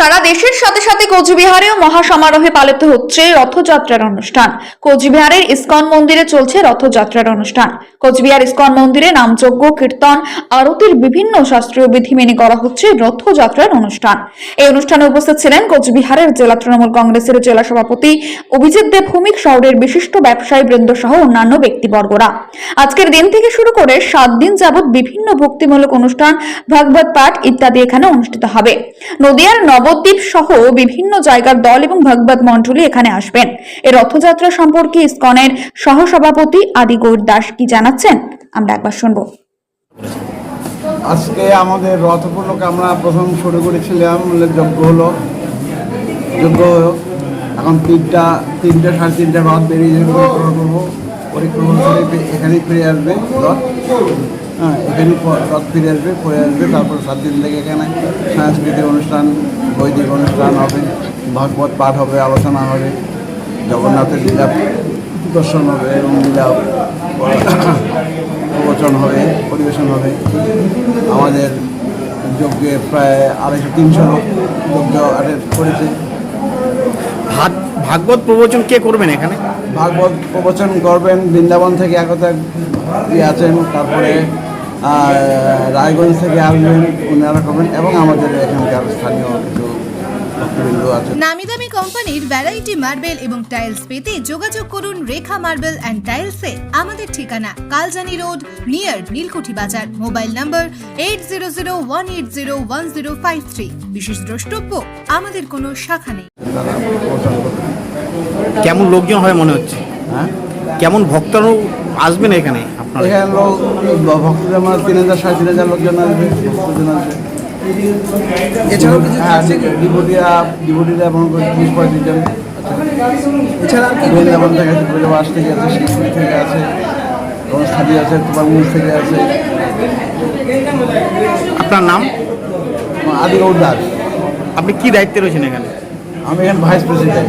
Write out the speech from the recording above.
সারা দেশের সাথে সাথে কোচবিহারেও মহাসমারোহে পালিত হচ্ছে রথযাত্রার অনুষ্ঠান। কোচবিহারের ইসকন মন্দিরে চলছে রথযাত্রার অনুষ্ঠান। কোচবিহার ইসকন মন্দিরে নামযজ্ঞ, কীর্তন, আরতির বিভিন্ন শাস্ত্রীয় বিধি মেনে করা হচ্ছে রথযাত্রার অনুষ্ঠান। এই অনুষ্ঠানে উপস্থিত ছিলেন কোচবিহারের জেলা তৃণমূল কংগ্রেসের জেলা সভাপতি অভিজিৎ দেব ভৌমিক, শহরের বিশিষ্ট ব্যবসায়ী বৃন্দ সহ অন্যান্য ব্যক্তিবর্গরা। আজকের দিন থেকে শুরু করে সাত দিন যাবৎ বিভিন্ন ভক্তিমূলক অনুষ্ঠান, ভাগবত পাঠ ইত্যাদি এখানে অনুষ্ঠিত হবে। নদিয়ার নবদ্বীপ সহ বিভিন্ন জায়গার দল এবং ভাগবত মণ্ডলী এখানে আসবেন। এই রথযাত্রা সম্পর্কে ইসকনের সহসভাপতি আদি গৌর দাস কি জানাচ্ছেন? আমরা একবার শুনব। আজকে আমাদের রথ আমরা প্রথম শুরু করেছিলাম যজ্ঞ হলো। হলো, এখন তিনটা তিনটা, সাড়ে তিনটা রথ বেরিয়ে যাবে, পরিক্রমা পরিক্রমা করে এখানেই ফিরে আসবে রথ। হ্যাঁ এখানেই প- রথ ফিরে আসবে ফিরে আসবে তারপর সাত দিন থেকে এখানে সাংস্কৃতিক অনুষ্ঠান বৈদিক অনুষ্ঠান হবে ভাগবত পাঠ হবে আলোচনা হবে জগন্নাথের লীলা দর্শন হবে এবং লীলা প্রবচন হবে পরিবেশন হবে। আমাদের যজ্ঞে প্রায় আড়াইশো তিনশো লোক যজ্ঞ অ্যাটেন্ড করেছে। ভাগ ভাগবত প্রবচন কে করবেন এখানে? ভাগবত প্রবচন করবেন বৃন্দাবন থেকে একতা আছেন তারপরে আহ, রায়গঞ্জ থেকে আসবেন ওনারা করবেন এবং আমাদের এখানকার স্থানীয় কিছু নামি দামি কোম্পানির ভ্যারাইটি মার্বেল এবং টাইলস পেতে যোগাযোগ করুন রেখা মার্বেল অ্যান্ড টাইলসে আমাদের ঠিকানা Kaljani road near Nilkuthi Bazar. Mobile number eight zero zero one eight zero one zero five three বিশেষ দ্রষ্টব্য আমাদের কোনো শাখা নেই। কেমন লোকজন হয় মনে হচ্ছে? হ্যাঁ? কেমন ভক্তরাও আসবেন এখানে আপনারা? এখানে লোক ভক্তদের আমার তিন হাজার সাড়ে তিন হাজার লোকজন আসবে ভক্তজন আসবে। এছাড়াও কিছু হ্যাঁ এমন করে তিরিশ পঁয়ত্রিশ জন এছাড়া বৃন্দাবন থেকে আছে থেকে আছে শিবপুর থেকে আছে অনুষ্ঠানী আছে তোমার থেকে আছে আপনার নাম? আদি দাস আপনি কি দায়িত্বে রয়েছেন এখানে? আমি এখানে ভাইস প্রেসিডেন্ট